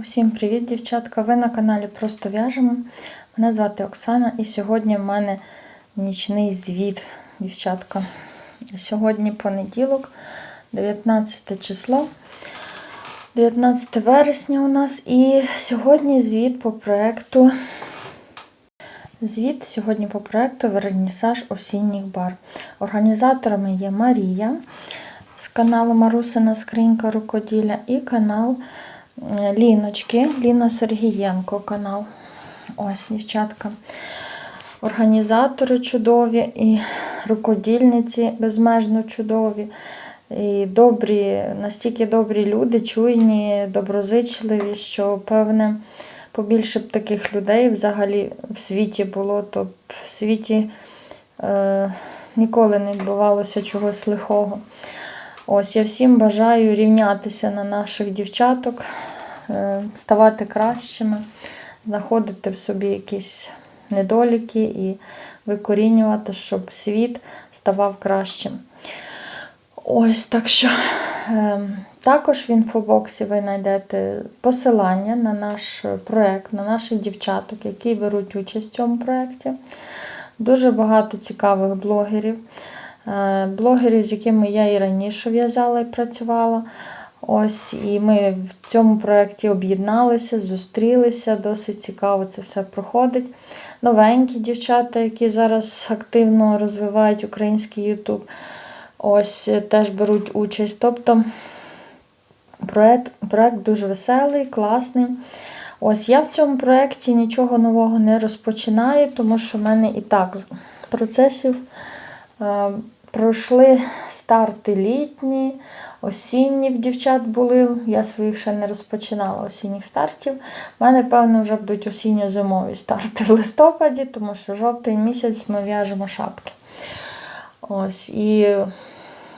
Усім привіт, дівчатка! Ви на каналі Просто в'яжемо. Мене звати Оксана і сьогодні в мене нічний звіт, дівчатка. Сьогодні понеділок, 19 число, 19 вересня у нас. І сьогодні звіт по проекту. Звіт сьогодні по проекту Вернісаж осінніх бар. Організаторами є Марія з каналу Марусина Скринька Рукоділля і канал Ліночки, Ліна Сергієнко канал. Ось, дівчатка. Організатори чудові і рукодільниці безмежно чудові. І добрі, настільки добрі люди, чуйні, доброзичливі, що, певне, побільше б таких людей взагалі в світі було, то б в світі е, ніколи не відбувалося чогось лихого. Ось я всім бажаю рівнятися на наших дівчаток, ставати кращими, знаходити в собі якісь недоліки і викорінювати, щоб світ ставав кращим. Ось так що е, також в інфобоксі ви знайдете посилання на наш проєкт, на наших дівчаток, які беруть участь в цьому проєкті. Дуже багато цікавих блогерів. Е, блогерів, з якими я і раніше в'язала і працювала. Ось, І ми в цьому проєкті об'єдналися, зустрілися, досить цікаво це все проходить. Новенькі дівчата, які зараз активно розвивають український Ютуб, ось теж беруть участь. Тобто проєкт, проєкт дуже веселий, класний. Ось я в цьому проєкті нічого нового не розпочинаю, тому що в мене і так процесів. Пройшли старти літні, осінні в дівчат були. Я своїх ще не розпочинала осінніх стартів. У мене, певно, вже будуть осінньо-зимові старти в листопаді, тому що жовтий місяць ми в'яжемо шапки. Ось, І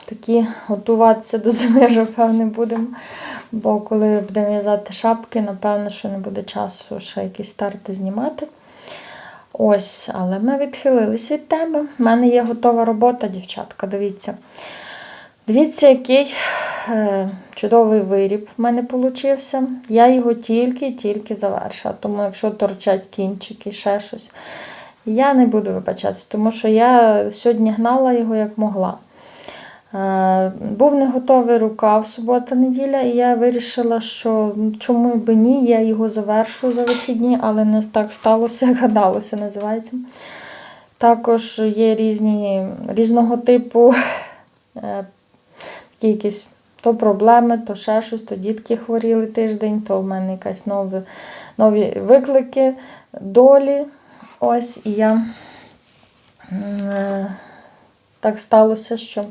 такі готуватися до зими вже, певне, будемо. Бо коли будемо в'язати шапки, напевно, що не буде часу ще якісь старти знімати. Ось, але ми відхилились від теми. У мене є готова робота, дівчатка, дивіться. Дивіться, який е, чудовий виріб в мене вийшов. Я його тільки-тільки завершила. Тому, якщо торчать кінчики, ще щось, я не буду вибачатися, тому що я сьогодні гнала його як могла. Е, був не готовий рукав субота-неділя, і я вирішила, що чому б ні, я його завершу за вихідні, але не так сталося, як гадалося, називається. Також є різні, різного типу е, такі якісь то проблеми, то ще щось, то дітки хворіли тиждень, то в мене якась нові, нові виклики долі. Ось, і я е, так сталося, що.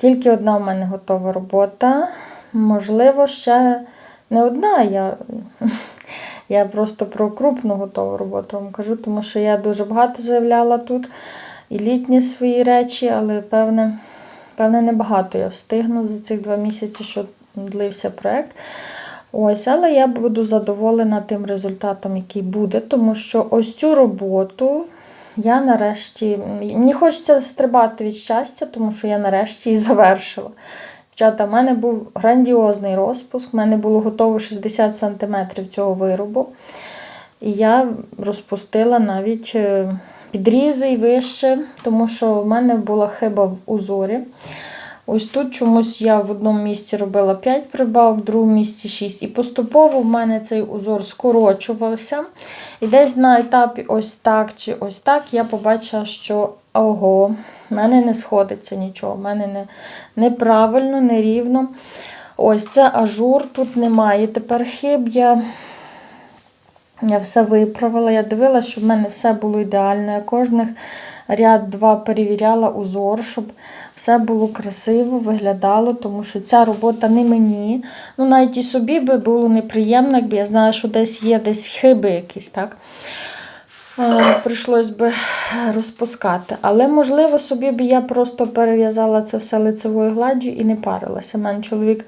Тільки одна в мене готова робота. Можливо, ще не одна. Я я просто про крупну готову роботу вам кажу, тому що я дуже багато заявляла тут і літні свої речі, але певне, певне небагато я встигну за цих два місяці, що длився проєкт. Ось, Але я буду задоволена тим результатом, який буде, тому що ось цю роботу я нарешті. Мені хочеться стрибати від щастя, тому що я нарешті і завершила. Дівчата, в мене був грандіозний розпуск, в мене було готово 60 см цього виробу. І я розпустила навіть е, підрізи і вище, тому що в мене була хиба в узорі. Ось тут чомусь я в одному місці робила 5 прибав, в другому місці 6. І поступово в мене цей узор скорочувався. І десь на етапі ось так чи ось так я побачила, що ого, в мене не сходиться нічого, в мене не, неправильно, нерівно. Ось це ажур, тут немає. Тепер хиб я. Я все виправила. Я дивилася, щоб в мене все було ідеально. Я кожних ряд два перевіряла узор, щоб все було красиво, виглядало, тому що ця робота не мені. Ну, навіть і собі би було неприємно, якби я знала, що десь є десь хиби якісь, так? Прийшлось би розпускати. Але, можливо, собі б я просто перев'язала це все лицевою гладдю і не парилася. У мене чоловік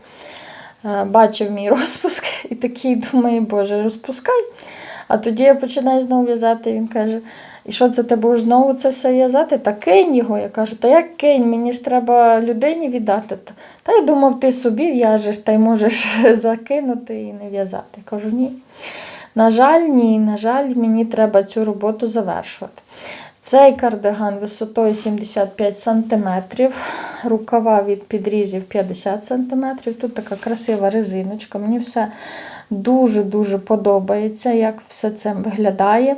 бачив мій розпуск і такий думає, Боже, розпускай. А тоді я починаю знову в'язати, він каже: І що це ти будеш знову це все в'язати? Та кинь його. Я кажу, та як кинь, мені ж треба людині віддати. Та я думав, ти собі в'яжеш та й можеш закинути і не в'язати. Кажу, ні. На жаль, ні, на жаль, мені треба цю роботу завершувати. Цей кардиган висотою 75 см, рукава від підрізів 50 см. Тут така красива резиночка. Мені все дуже-дуже подобається, як все це виглядає.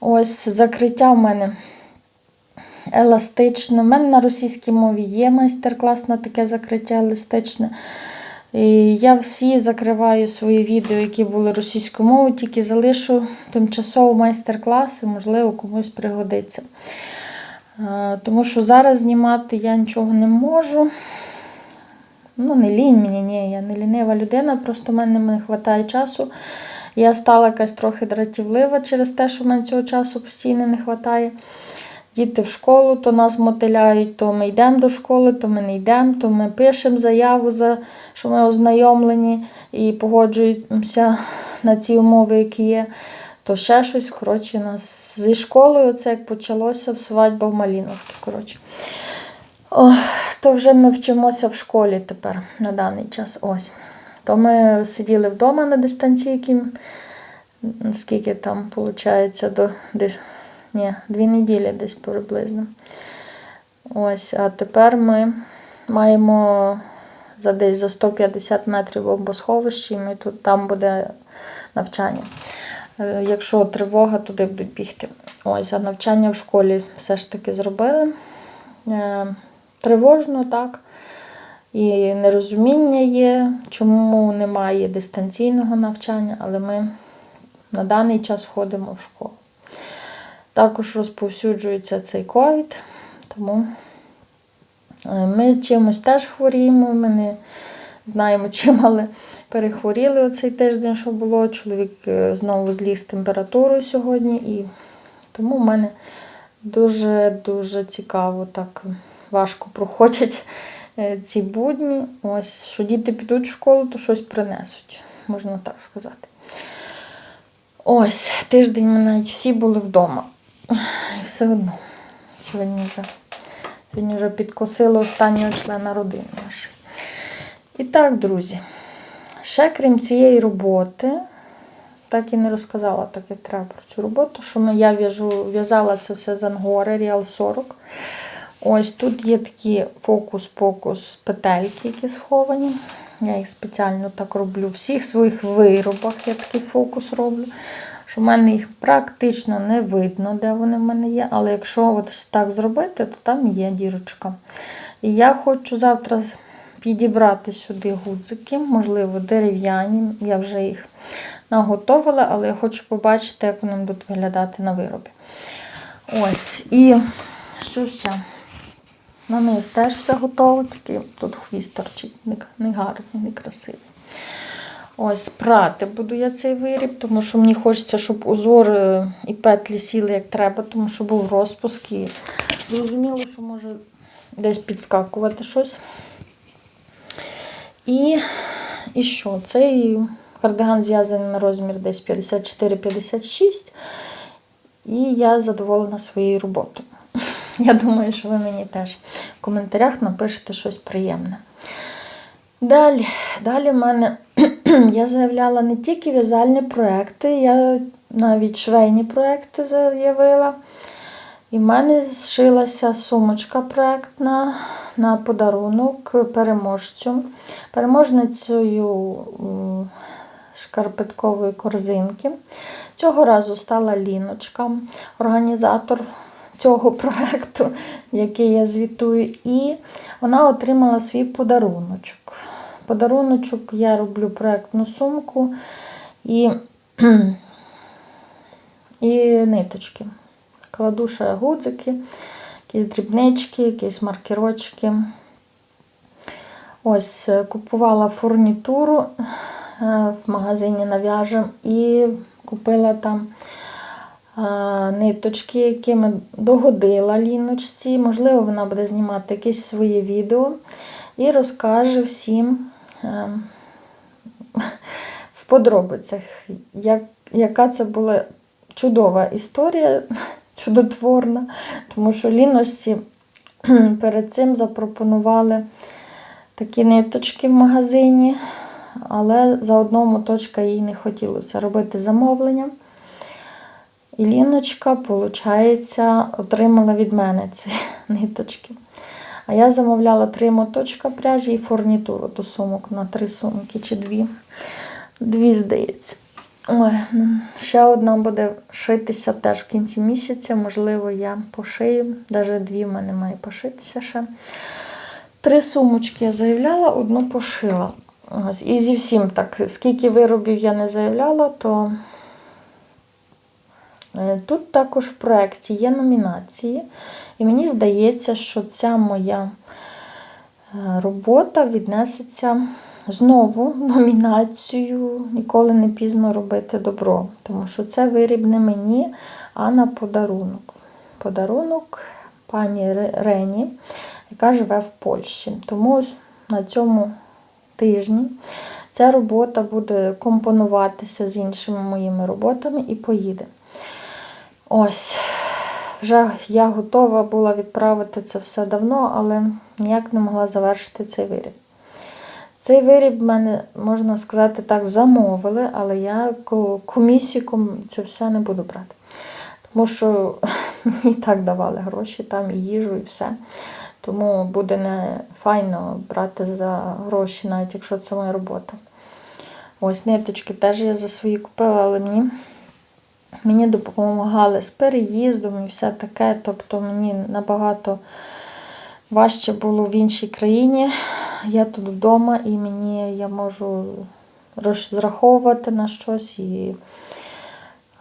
Ось закриття в мене еластичне. У мене на російській мові є майстер-клас на таке закриття еластичне. Я всі закриваю свої відео, які були російською мовою, тільки залишу тимчасово майстер-класи, можливо, комусь пригодиться. Е, Тому що зараз знімати я нічого не можу. Ну, не лінь мені, ні, я не лінива людина, просто в мене не вистачає часу. Я стала якась трохи дратівлива через те, що в мене цього часу постійно не вистачає. Діти в школу, то нас мотиляють, то ми йдемо до школи, то ми не йдемо, то ми пишемо заяву, за, що ми ознайомлені і погоджуємося на ці умови, які є. То ще щось, коротше, нас зі школою це як почалося свадьба в Маліновці. Коротше. О, то вже ми вчимося в школі тепер на даний час. Ось. То ми сиділи вдома на дистанційці, скільки там виходить, до ні, дві неділі десь приблизно. Ось, а тепер ми маємо за десь за 150 метрів бомбосховище, і тут там буде навчання. Е, Якщо тривога, туди будуть бігти. Ось, а навчання в школі все ж таки зробили. Е, Тривожно, так. І нерозуміння є, чому немає дистанційного навчання, але ми на даний час ходимо в школу. Також розповсюджується цей ковід, тому ми чимось теж хворіємо, ми не знаємо чим, але перехворіли оцей тиждень, що було. Чоловік е, знову зліз температурою сьогодні, і тому в мене дуже-дуже цікаво, так важко проходять е, ці будні. Ось, що діти підуть в школу, то щось принесуть, можна так сказати. Ось, тиждень ми навіть всі були вдома. І все одно. Сьогодні вже, сьогодні вже підкосили останнього члена родини нашої. І так, друзі, ще крім цієї роботи, так і не розказала, так як треба про цю роботу, що ми, я в'яжу, в'язала це все з ангори Real 40. Ось тут є такі фокус-покус петельки, які сховані. Я їх спеціально так роблю. В всіх своїх виробах я такий фокус роблю. Що в мене їх практично не видно, де вони в мене є. Але якщо от так зробити, то там є дірочка. І я хочу завтра підібрати сюди гудзики, можливо, дерев'яні. Я вже їх наготовила, але я хочу побачити, як вони будуть виглядати на виробі. Ось. І що ще? На низ теж все готово, тільки тут хвіст торчить, не, гарний, не красивий. Ось, прати буду я цей виріб, тому що мені хочеться, щоб узор е, і петлі сіли як треба, тому що був розпуск. І зрозуміло, що може десь підскакувати щось. І, і що? Цей кардиган зв'язаний на розмір десь 54-56. І я задоволена своєю роботою. Я думаю, що ви мені теж в коментарях напишете щось приємне. Далі, далі в мене я заявляла не тільки в'язальні проекти, я навіть швейні проекти заявила. І в мене зшилася сумочка проектна на подарунок переможцю. Переможницею шкарпеткової корзинки. Цього разу стала Ліночка, організатор цього проекту, який я звітую, і вона отримала свій подаруночок. Подаруночок я роблю проектну сумку і, і ниточки. Кладу ще гудзики, якісь дрібнички, якісь маркерочки. Ось е, купувала фурнітуру е, в магазині нав'яжем і купила там е, ниточки, якими догодила ліночці. Можливо, вона буде знімати якесь своє відео і розкаже всім в подробицях, як, яка це була чудова історія. чудотворна, тому що ліночці перед цим запропонували такі ниточки в магазині, але за одного моточка їй не хотілося робити замовлення. І Ліночка, виходить, отримала від мене ці ниточки. А я замовляла три моточка пряжі і фурнітуру до сумок на три сумки чи дві. Дві, здається. Ой, ну, ще одна буде шитися теж в кінці місяця. Можливо, я пошию. Навіть дві в мене має пошитися ще. Три сумочки я заявляла, одну пошила. Ось. І зі всім так, скільки виробів я не заявляла, то тут також в проєкті є номінації. І мені здається, що ця моя е, робота віднесеться знову в номінацію Ніколи не пізно робити добро. Тому що це виріб не мені, а на подарунок. Подарунок пані Рені, яка живе в Польщі. Тому на цьому тижні ця робота буде компонуватися з іншими моїми роботами і поїде. Ось. Вже я готова була відправити це все давно, але ніяк не могла завершити цей виріб. Цей виріб мене, можна сказати так, замовили, але я ко- комісію це все не буду брати. Тому що мені так давали гроші, там і їжу, і все. Тому буде не файно брати за гроші, навіть якщо це моя робота. Ось ниточки теж я за свої купила, але мені Мені допомагали з переїздом і все таке. Тобто мені набагато важче було в іншій країні. Я тут вдома і мені я можу розраховувати на щось і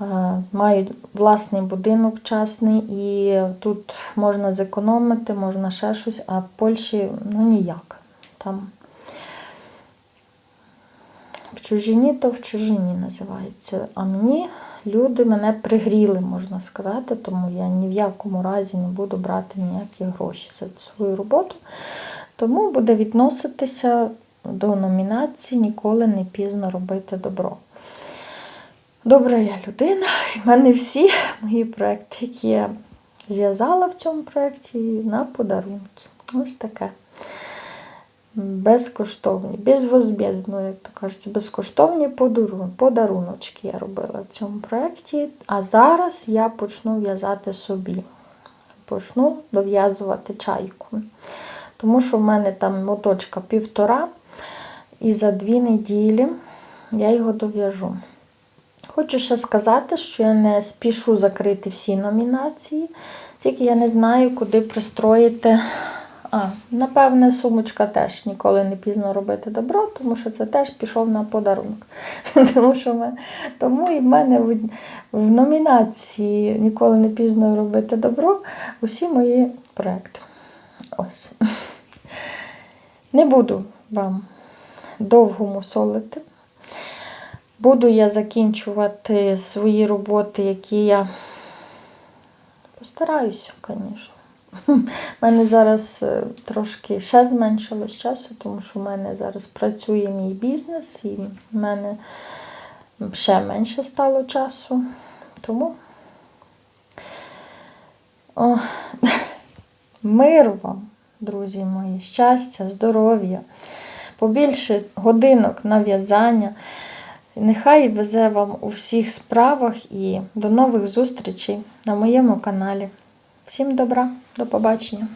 е, маю власний будинок частний, і тут можна зекономити, можна ще щось, а в Польщі ну ніяк. Там в чужині, то в чужині називається. А мені люди мене пригріли, можна сказати, тому я ні в якому разі не буду брати ніякі гроші за свою роботу. Тому буде відноситися до номінації Ніколи не пізно робити добро. Добра я людина, і в мене всі мої проекти, які я зв'язала в цьому проєкті, на подарунки. Ось таке безкоштовні, безвозмездно, як то кажуть, безкоштовні подаруночки я робила в цьому проєкті. А зараз я почну в'язати собі. Почну дов'язувати чайку. Тому що в мене там моточка півтора, і за дві неділі я його дов'яжу. Хочу ще сказати, що я не спішу закрити всі номінації, тільки я не знаю, куди пристроїти. А, напевне, сумочка теж ніколи не пізно робити добро, тому що це теж пішов на подарунок. Тому, що ми, тому і в мене в, в номінації Ніколи не пізно робити добро усі мої проекти. Ось. Не буду вам довго мусолити. Буду я закінчувати свої роботи, які я постараюся, звісно. У мене зараз е, трошки ще зменшилось часу, тому що в мене зараз працює мій бізнес, і в мене ще менше стало часу. Тому О, мир вам, друзі мої, щастя, здоров'я, побільше годинок на в'язання. Нехай везе вам у всіх справах і до нових зустрічей на моєму каналі. Всім добра, до побачення!